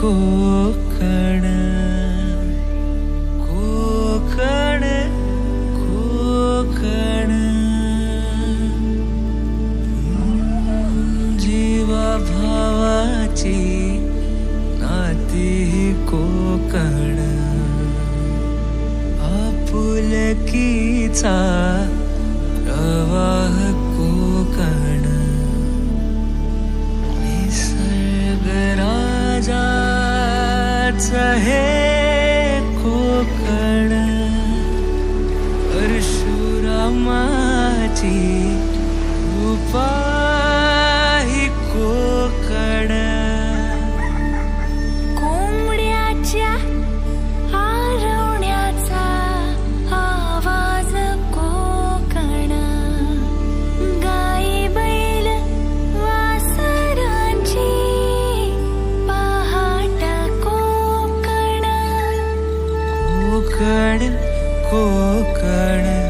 कोकण जीवा कोकण आपुलकीचा प्रवाह राजाच हे कोकण परशुरामाची പൂക്കടൽ കോക്കടൽ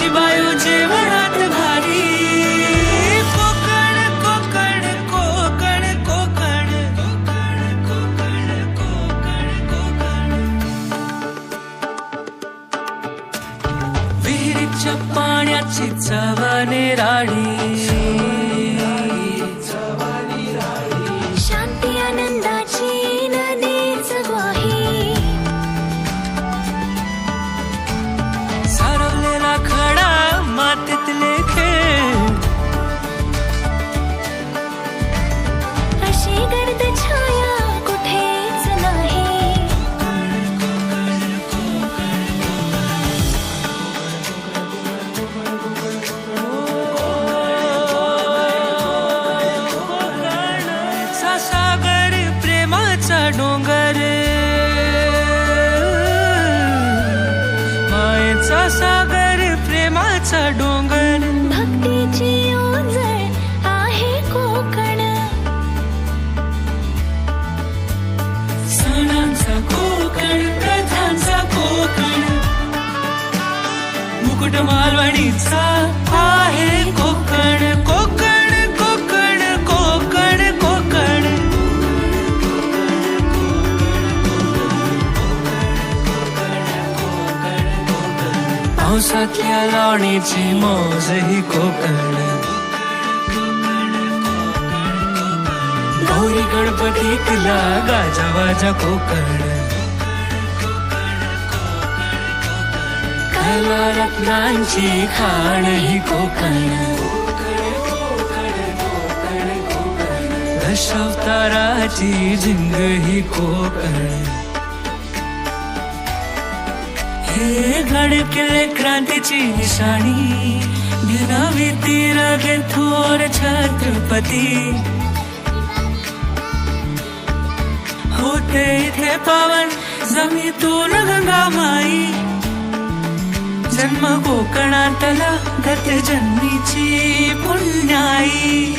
कोकणाची बायू जेवणात भारी. कोकण कोकण कोकण कोकण. कोकण कोकण कोकण कोकण विहिरीच्या पाण्याची चवने राणी. सागर प्रेमाचा डोंगर. भक्तीची ओझळ आहे कोकण. सणांचा कोकण प्रथांचा कोकण. मुकुट मालवणीचा सख्या लावणीची मौज ही कोकण. गौरी गाजा गाजावाजा कोकण. कला रत्नांची खाण ही कोकण. दशावताराची झिंग ही कोकण. हे गडकिल्ले क्रांतीची निशाणी. भिनावी तीर थोर छत्रपती. होते इथे पावन जमीतून गंगामाई जन्म कोकणातला गत जन्मीची पुण्याई.